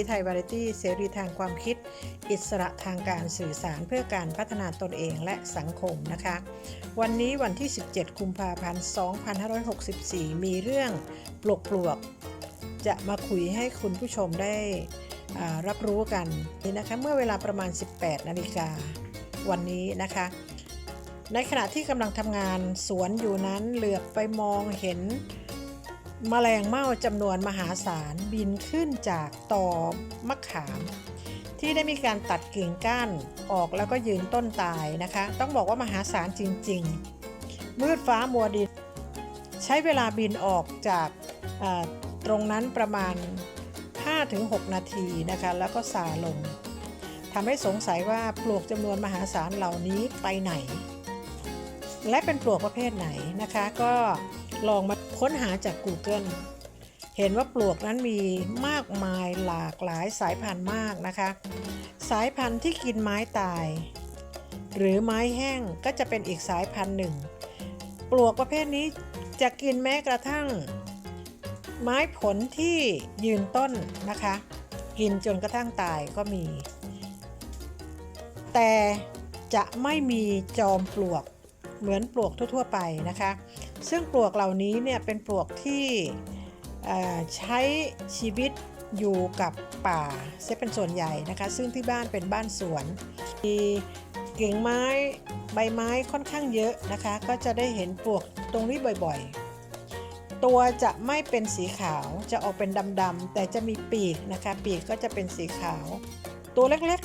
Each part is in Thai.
ถีไทยวาไรตี้เสรีทางความคิด อิสระทางการสื่อสารเพื่อการพัฒนาตนเองและสังคมนะคะ วันนี้วันที่ 17 กุมภาพันธ์ 2564 มีเรื่องปลวกปลวกๆจะมาคุยให้คุณผู้ชมได้รับรู้กันนี่นะคะเมื่อเวลาประมาณ 18 นาฬิกาวันนี้นะคะ ในขณะที่กำลังทำงานสวนอยู่นั้นเหลือบไปมองเห็น แมลงเม่าจำนวนมหาศาลบินขึ้นจากตอมะขาม ที่ได้มีการตัดกิ่งก้านออกแล้วก็ยืนต้นตายนะคะ ต้องบอกว่ามหาศาลจริง ๆ มืดฟ้ามัวดิน ใช้เวลาบินออกจากตรงนั้นประมาณ 5-6 นาทีนะคะ แล้วก็สาลงทำให้สงสัยว่าปลวกจำนวนมหาศาลเหล่านี้ไปไหน และเป็นปลวกประเภทไหนนะคะก็ ลองมาค้นหาจาก Google เห็นว่าปลวกนั้นมีมากมายหลากหลายสายพันธุ์มากนะคะ สายพันธุ์ที่กินไม้ตาย หรือไม้แห้งก็จะเป็นอีกสายพันธุ์หนึ่ง ปลวกประเภทนี้จะกินแม้กระทั่ง ไม้ผลที่ยืนต้นนะคะ กินจนกระทั่งตายก็มี แต่จะไม่มีจอมปลวกเหมือนปลวกทั่ว ๆ ไปนะคะ ซึ่งปลวกเหล่านี้เนี่ยเป็นปลวกที่ใช้ชีวิตอยู่กับป่าเสียเป็นส่วนใหญ่นะคะ ซึ่งที่บ้านเป็นบ้านสวนมีกิ่งไม้ใบไม้ค่อนข้างเยอะนะคะ ก็จะได้เห็นปลวกตรงนี้บ่อยๆ ตัวจะไม่เป็นสีขาวจะออกเป็นดำๆแต่จะมีปีกนะคะ ปีกก็จะเป็นสีขาว ตัวเล็ก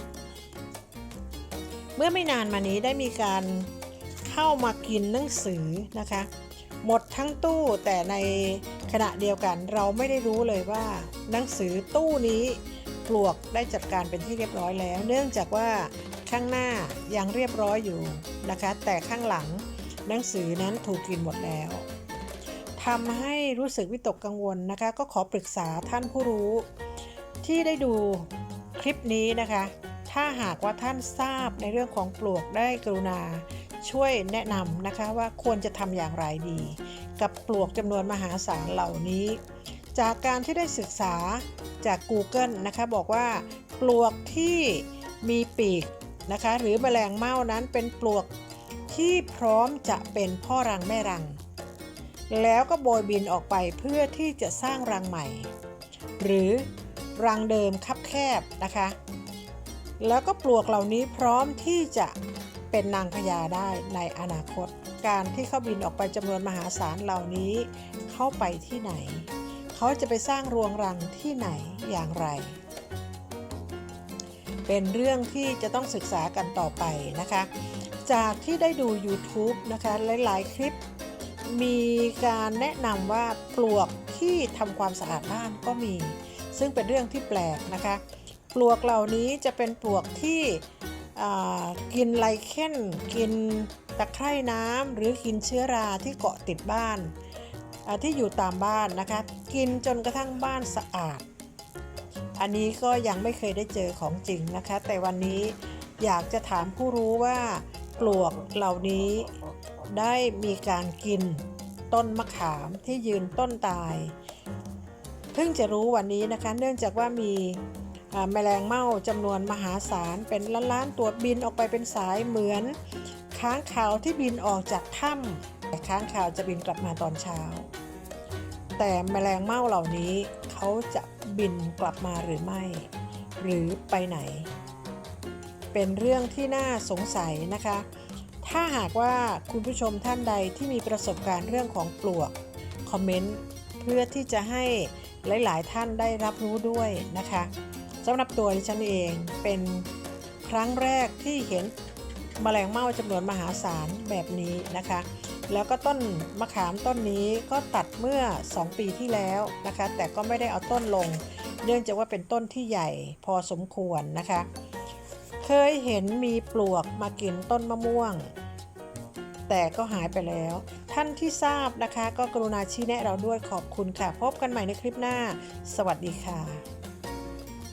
ๆ เมื่อไม่นานมานี้ได้มีการเข้ามากินหนังสือนะคะ หมดทั้งตู้แต่ในขณะเดียวกันเราไม่ได้รู้เลยว่า หนังสือตู้นี้ปลวกได้จัดการเป็นที่เรียบร้อยแล้ว เนื่องจากว่าข้างหน้ายังเรียบร้อยอยู่นะคะ แต่ข้างหลังหนังสือนั้นถูกกินหมดแล้วทำให้รู้สึกวิตกกังวลนะคะ ก็ขอปรึกษาท่านผู้รู้ ที่ได้ดูคลิปนี้นะคะ ถ้าหากว่าท่านทราบในเรื่องของปลวกได้กรุณา ช่วยแนะนำนะคะว่าควรจะทำอย่างไรดี กับปลวกจำนวนมหาศาลเหล่านี้ จากการที่ได้ศึกษาจาก Google นะคะบอกว่าปลวกที่มีปีกนะคะหรือแมลงเม่านั้นเป็นปลวกที่พร้อมจะเป็นพ่อรังแม่รัง แล้วก็โบยบินออกไปเพื่อที่จะสร้างรังใหม่ หรือรังเดิมคับแคบนะคะ แล้วก็ปลวกเหล่านี้พร้อมที่จะ เป็นนางพญาได้ในอนาคต การที่เขาบินออกไปจำนวนมหาศาลเหล่านี้ เข้าไปที่ไหน เขาจะไปสร้างรวงรังที่ไหนอย่างไร เป็นเรื่องที่จะต้องศึกษากันต่อไปนะคะ จากที่ได้ดู YouTube นะคะ หลาย ๆ คลิป มีการแนะนำว่าปลวกที่ทำความสะอาดบ้านก็มี ซึ่งเป็นเรื่องที่แปลกนะคะ ปลวกเหล่านี้จะเป็นปลวกที่ กินไลเคนกินตะไคร่น้ำหรือกินเชื้อราที่เกาะติดบ้านที่อยู่ตามบ้านนะคะ กินจนกระทั่งบ้านสะอาด อันนี้ก็ยังไม่เคยได้เจอของจริงนะคะ แต่วันนี้อยากจะถามผู้รู้ว่าปลวกเหล่านี้ได้มีการกินต้นมะขามที่ยืนต้นตาย เพิ่งจะรู้วันนี้นะคะ เนื่องจากว่ามี แมลงเม่าจำนวนมหาศาลเป็นล้านๆตัวบินออกไปเป็นสายเหมือน ค้างคาวที่บินออกจากถ้ำแต่ค้างคาวจะบินกลับมาตอนเช้า แต่แมลงเม่าเหล่านี้เขาจะบินกลับมาหรือไม่ หรือไปไหน เป็นเรื่องที่น่าสงสัยนะคะ ถ้าหากว่าคุณผู้ชมท่านใดที่มีประสบการณ์เรื่องของปลวกคอมเมนต์เพื่อที่จะให้หลาย ๆ ท่านได้รับรู้ด้วยนะคะ สำหรับตัวดิฉันเองเป็นครั้งแรกที่เห็นแมลงเม่าจำนวนมหาศาลแบบนี้นะคะ แล้วก็ต้นมะขามต้นนี้ก็ตัดเมื่อ 2 ปีที่แล้วนะคะ แต่ก็ไม่ได้เอาต้นลง เนื่องจากว่าเป็นต้นที่ใหญ่พอสมควรนะคะ เคยเห็นมีปลวกมากินต้นมะม่วง แต่ก็หายไปแล้ว ท่านที่ทราบนะคะ ก็กรุณาชี้แนะเราด้วยขอบคุณค่ะ พบกันใหม่ในคลิปหน้า สวัสดีค่ะ